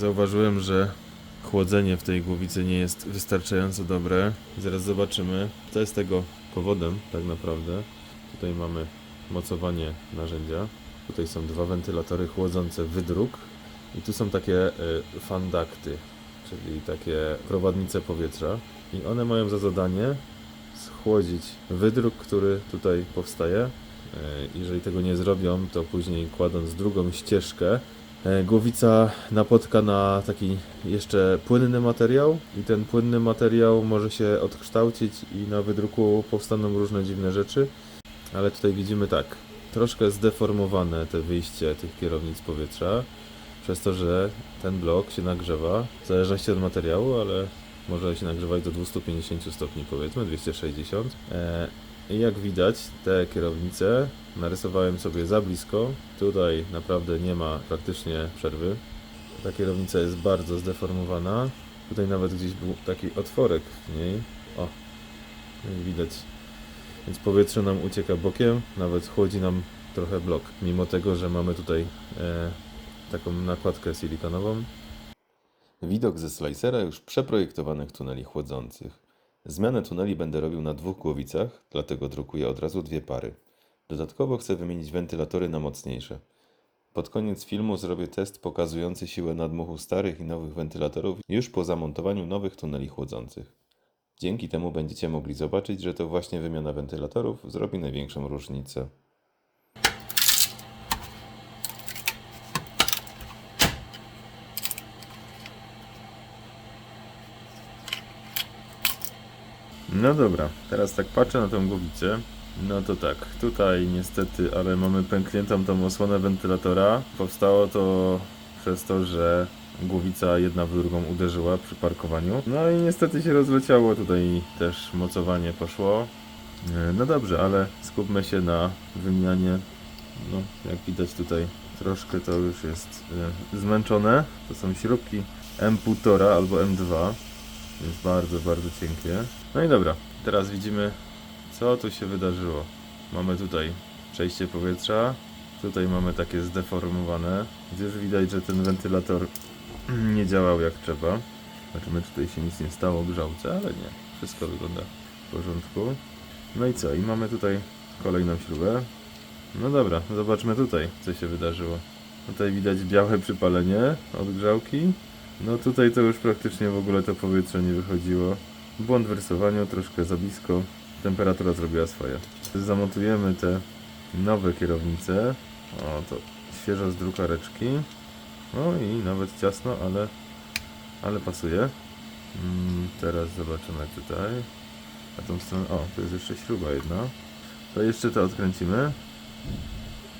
Zauważyłem, że chłodzenie w tej głowicy nie jest wystarczająco dobre. Zaraz zobaczymy, co jest tego powodem tak naprawdę. Tutaj mamy mocowanie narzędzia. Tutaj są dwa wentilatory chłodzące wydruk. I tu są takie y, fandakty, czyli takie prowadnice powietrza. I one mają za zadanie schłodzić wydruk, który tutaj powstaje. E, Jeżeli tego nie zrobią, to później kładąc drugą ścieżkę, e, głowica napotka na taki jeszcze płynny materiał i ten płynny materiał może się odkształcić i na wydruku powstaną różne dziwne rzeczy. Ale tutaj widzimy tak, troszkę zdeformowane te wyjście tych kierownic powietrza, przez to, że ten blok się nagrzewa, w zależności od materiału, ale może się nagrzewać do 250 stopni powiedzmy, 260. E, I jak widać, te kierownice narysowałem sobie za blisko. Tutaj naprawdę nie ma praktycznie przerwy. Ta kierownica jest bardzo zdeformowana. Tutaj nawet gdzieś był taki otworek w niej. O, jak widać. Więc powietrze nam ucieka bokiem, nawet chłodzi nam trochę blok. Mimo tego, że mamy tutaj e, taką nakładkę silikonową. Widok ze slicera już przeprojektowanych tuneli chłodzących. Zmianę tuneli będę robił na dwóch głowicach, dlatego drukuję od razu dwie pary. Dodatkowo chcę wymienić wentylatory na mocniejsze. Pod koniec filmu zrobię test pokazujący siłę nadmuchu starych i nowych wentylatorów już po zamontowaniu nowych tuneli chłodzących. Dzięki temu będziecie mogli zobaczyć, że to właśnie wymiana wentylatorów zrobi największą różnicę. No dobra, teraz tak patrzę na tą głowicę. No to tak, tutaj niestety, ale mamy pękniętą tą osłonę wentylatora. Powstało to przez to, że głowica jedna w drugą uderzyła przy parkowaniu. No i niestety się rozleciało, tutaj też mocowanie poszło. E, No dobrze, ale skupmy się na wymianie. No, jak widać tutaj troszkę to już jest e, zmęczone. To są śrubki M1,5 albo M2. Jest bardzo, bardzo cienkie. No i dobra, teraz widzimy co tu się wydarzyło. Mamy tutaj przejście powietrza, tutaj mamy takie zdeformowane, już widać, że ten wentylator nie działał jak trzeba. Zobaczymy, czy tutaj się nic nie stało grzałce, ale nie. Wszystko wygląda w porządku. No i co? I mamy tutaj kolejną śrubę. No dobra, zobaczmy tutaj, co się wydarzyło. Tutaj widać białe przypalenie od grzałki. No tutaj to już praktycznie w ogóle to powietrze nie wychodziło. Błąd w rysowaniu, troszkę za blisko. Temperatura zrobiła swoje. Zamontujemy te nowe kierownice. O, to świeżo z drukareczki. No i nawet ciasno, ale, ale pasuje. Mm, teraz zobaczymy tutaj. Na tą stronę. O, tu jest jeszcze śruba jedna. To jeszcze to odkręcimy.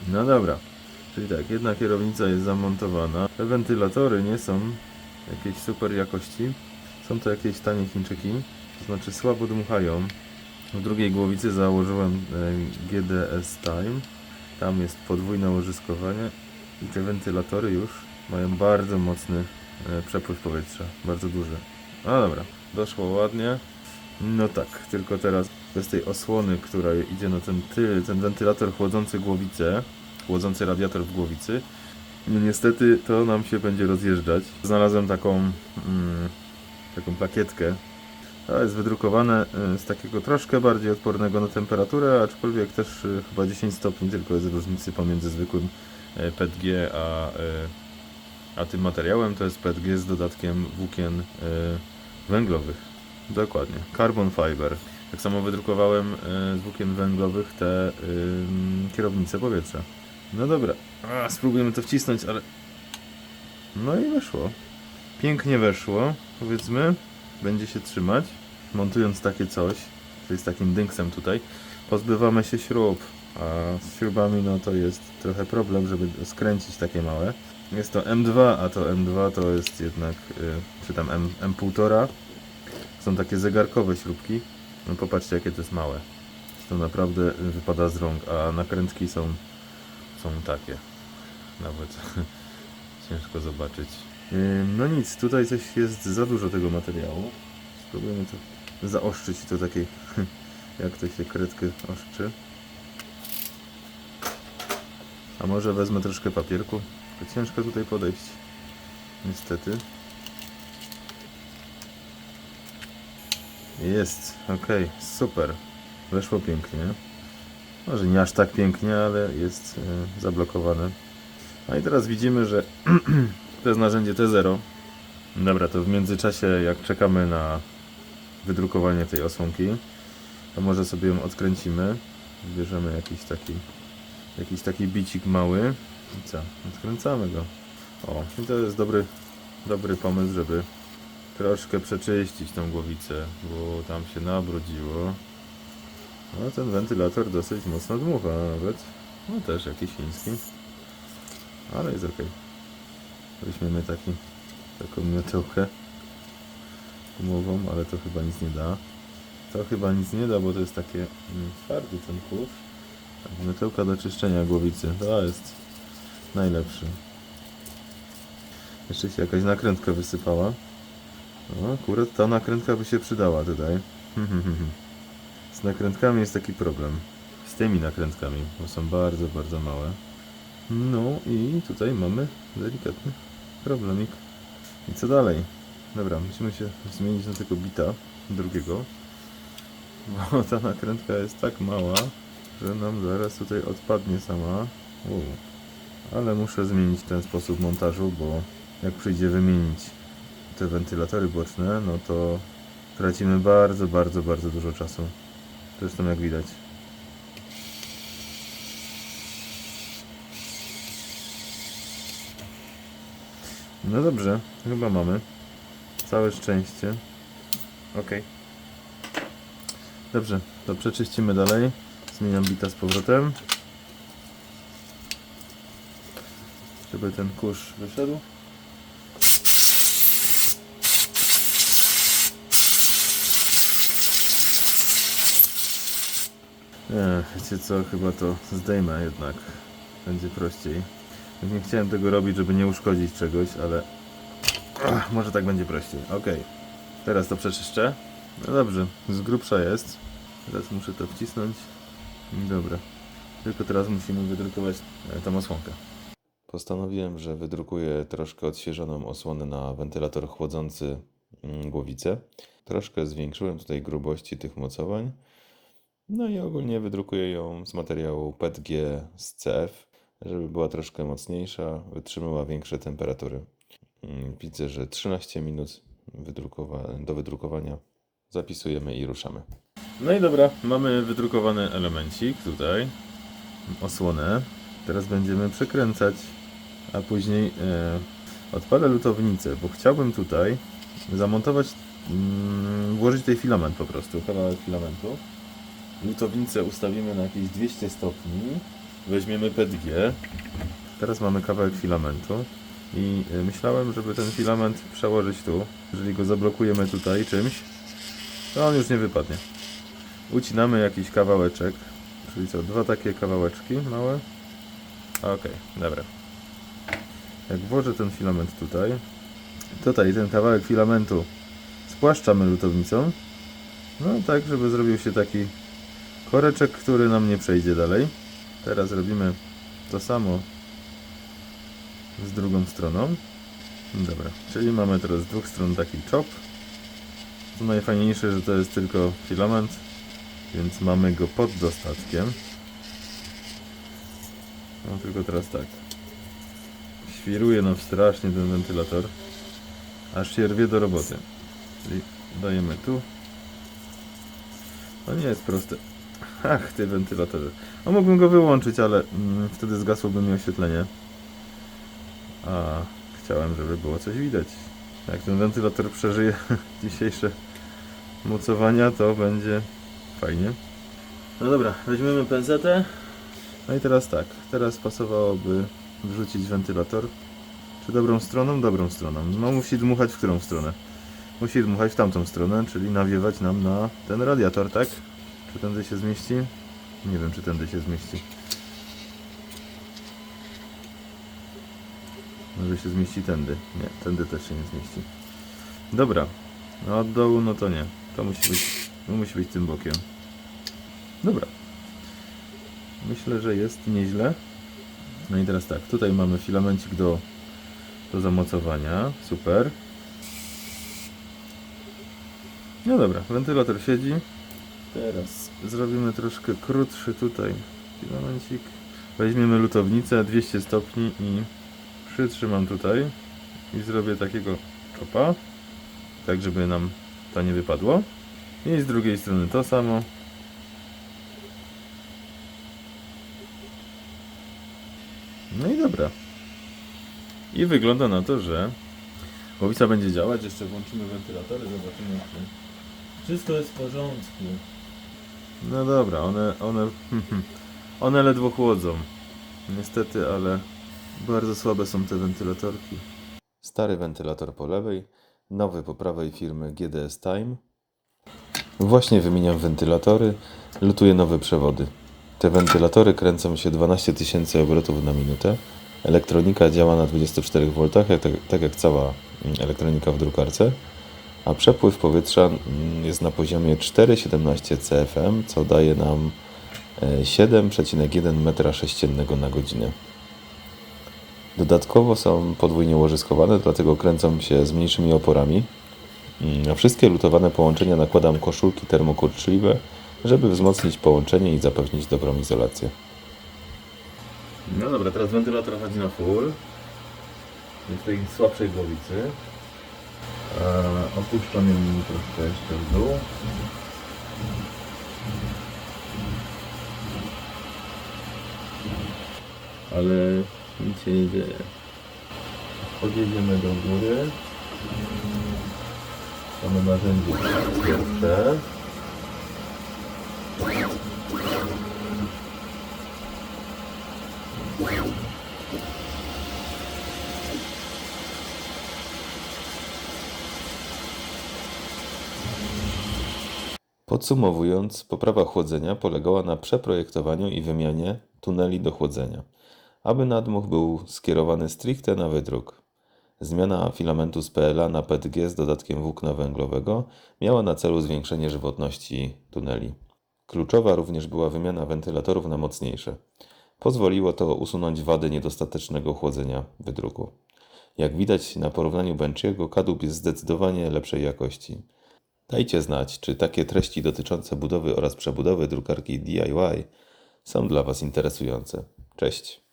No dobra. Czyli tak, jedna kierownica jest zamontowana. Te wentylatory nie są jakiejś super jakości. Są to jakieś tanie Chińczyki. To znaczy słabo dmuchają. W drugiej głowicy założyłem GDS Time. Tam jest podwójne łożyskowanie i te wentylatory już mają bardzo mocny e, przepływ powietrza, bardzo duży. No dobra, doszło ładnie. No tak, tylko teraz bez tej osłony, która idzie na ten tył, ten wentylator chłodzący głowicę, chłodzący radiator w głowicy, no niestety to nam się będzie rozjeżdżać. Znalazłem taką, mm, taką plakietkę to jest wydrukowane y, z takiego troszkę bardziej odpornego na temperaturę, aczkolwiek też y, chyba 10 stopni tylko jest różnicy pomiędzy zwykłym y, PETG a, a tym materiałem. To jest PETG z dodatkiem włókien węglowych. Dokładnie. Carbon fiber. Tak samo wydrukowałem z włókien węglowych te kierownice powietrza. No dobra, a, spróbujemy to wcisnąć, ale... No i weszło. Pięknie weszło, powiedzmy będzie się trzymać, montując takie coś, czyli z takim dynksem tutaj, pozbywamy się śrub, a z śrubami no to jest trochę problem, żeby skręcić takie małe. Jest to M2, a to M2 to jest jednak, y, czy tam M, M1,5. Są takie zegarkowe śrubki. No popatrzcie jakie to jest małe. To naprawdę wypada z rąk, a nakrętki są, są takie. Nawet ciężko zobaczyć. No nic, tutaj coś jest za dużo tego materiału. Spróbujemy to zaostrzyć to takiej, jak to się kredkę ostrzy. A może wezmę troszkę papierku? To ciężko tutaj podejść. Niestety. Jest, okej, super. Weszło pięknie. Może nie aż tak pięknie, ale jest e, zablokowane. No i teraz widzimy, że to jest narzędzie T0. Dobra, to w międzyczasie jak czekamy na wydrukowanie tej osłonki, to może sobie ją odkręcimy. Bierzemy jakiś taki jakiś taki bicik mały i co? Odkręcamy go. O, i to jest dobry, dobry pomysł, żeby troszkę przeczyścić tą głowicę, bo tam się nabrudziło. No ten wentylator dosyć mocno dmucha nawet. No też jakiś chiński. Ale jest ok. Weźmiemy taki, taką miotełkę gumową, ale to chyba nic nie da. To chyba nic nie da, bo to jest takie mm, twardy ten kurz. Tak, Miotełka do czyszczenia głowicy. To jest najlepszy. Jeszcze się jakaś nakrętka wysypała. No, akurat ta nakrętka by się przydała tutaj. Z nakrętkami jest taki problem. Z tymi nakrętkami, bo są bardzo, bardzo małe. No i tutaj mamy delikatny problemik. I co dalej? Dobra, musimy się zmienić na tego bita drugiego. Bo ta nakrętka jest tak mała, że nam zaraz tutaj odpadnie sama. Ale muszę zmienić ten sposób montażu, bo jak przyjdzie wymienić te wentylatory boczne, no to tracimy bardzo, bardzo, bardzo dużo czasu. Zresztą jak widać. No dobrze, chyba mamy. Całe szczęście. Ok. Dobrze, to przeczyścimy dalej. Zmieniam bita z powrotem. Żeby ten kurz wyszedł. Nie, wiecie co, chyba to zdejmę jednak. Będzie prościej. Nie chciałem tego robić, żeby nie uszkodzić czegoś, ale Ach, może tak będzie prościej. Ok. Teraz to przeczyszczę. No dobrze, z grubsza jest. Teraz muszę to wcisnąć. Dobra. Tylko teraz musimy wydrukować e, tą osłonkę. Postanowiłem, że wydrukuję troszkę odświeżoną osłonę na wentylator chłodzący mm, głowicę. Troszkę zwiększyłem tutaj grubości tych mocowań. No i ogólnie wydrukuję ją z materiału PETG z CF, żeby była troszkę mocniejsza, wytrzymała większe temperatury. Mm, Widzę, że 13 minut do wydrukowania. Zapisujemy i ruszamy. No i dobra, mamy wydrukowany elemencik tutaj, osłonę. Teraz będziemy przekręcać, a później e, odpalę lutownicę, bo chciałbym tutaj zamontować, mm, włożyć tutaj filament po prostu, kawałek filamentu. Lutownicę ustawimy na jakieś 200 stopni, weźmiemy PETG. Teraz mamy kawałek filamentu. I y, myślałem, żeby ten filament przełożyć tu. Jeżeli go zablokujemy tutaj czymś, to on już nie wypadnie. Ucinamy jakiś kawałeczek. Czyli co, dwa takie kawałeczki małe. Okej, dobra. Jak włożę ten filament tutaj, tutaj ten kawałek filamentu spłaszczamy lutownicą. No tak, żeby zrobił się taki koreczek, który nam nie przejdzie dalej. Teraz robimy to samo z drugą stroną. Dobra, czyli mamy teraz z dwóch stron taki chop. To najfajniejsze, że to jest tylko filament, więc mamy go pod dostatkiem. No tylko teraz tak. Świruje nam strasznie ten wentylator. Aż się rwie do roboty. Czyli dajemy tu. To nie jest proste. Ach, ty wentylatorze. No mógłbym go wyłączyć, ale mm, wtedy zgasłoby mi oświetlenie. A chciałem, żeby było coś widać. Jak ten wentylator przeżyje dzisiejsze mocowania, to będzie fajnie. No dobra, weźmiemy pensetę. No i teraz tak, teraz pasowałoby wrzucić wentylator. Czy dobrą stroną? Dobrą stroną. No musi dmuchać w którą stronę? Musi dmuchać w tamtą stronę, czyli nawiewać nam na ten radiator, tak? Czy tędy się zmieści? Nie wiem, czy tędy się zmieści. Może się zmieści tędy. Nie, tędy też się nie zmieści. Dobra. No od dołu no to nie. To musi być, musi być tym bokiem. Dobra. Myślę, że jest nieźle. No i teraz tak, tutaj mamy filamencik do do zamocowania. Super. No dobra, wentylator siedzi. Teraz zrobimy troszkę krótszy tutaj. Momencik. Weźmiemy lutownicę 200 stopni i przytrzymam tutaj i zrobię takiego czopa, tak żeby nam to nie wypadło. I z drugiej strony to samo. No i dobra. I wygląda na to, że głowica będzie działać. Jeszcze włączymy wentylatory, zobaczymy czy wszystko jest w porządku. No dobra, one, one, one ledwo chłodzą. Niestety, ale bardzo słabe są te wentylatorki. Stary wentylator po lewej, nowy po prawej firmy GDS Time. Właśnie wymieniam wentylatory, lutuję nowe przewody. Te wentylatory kręcą się 12 tysięcy obrotów na minutę. Elektronika działa na 24 V, tak, tak jak cała mm, elektronika w drukarce. A przepływ powietrza mm, jest na poziomie 4,17 CFM, co daje nam e, 7,1 m3 na godzinę. Dodatkowo są podwójnie łożyskowane, dlatego kręcą się z mniejszymi oporami. Mm, Na wszystkie lutowane połączenia nakładam koszulki termokurczliwe, żeby wzmocnić połączenie i zapewnić dobrą izolację. No dobra, teraz wentylator chodzi na full. W tej słabszej głowicy. E, opuszczam ją troszkę jeszcze w dół. Ale nic się nie dzieje. Podjedziemy do góry. Mamy narzędzie pierwsze. Podsumowując, poprawa chłodzenia polegała na przeprojektowaniu i wymianie tuneli do chłodzenia, aby nadmuch był skierowany stricte na wydruk. Zmiana filamentu z PLA na PETG z dodatkiem włókna węglowego miała na celu zwiększenie żywotności tuneli. Kluczowa również była wymiana wentylatorów na mocniejsze. Pozwoliło to usunąć wady niedostatecznego chłodzenia wydruku. Jak widać na porównaniu Benchiego, kadłub jest zdecydowanie lepszej jakości. Dajcie znać, czy takie treści dotyczące budowy oraz przebudowy drukarki DIY są dla Was interesujące. Cześć!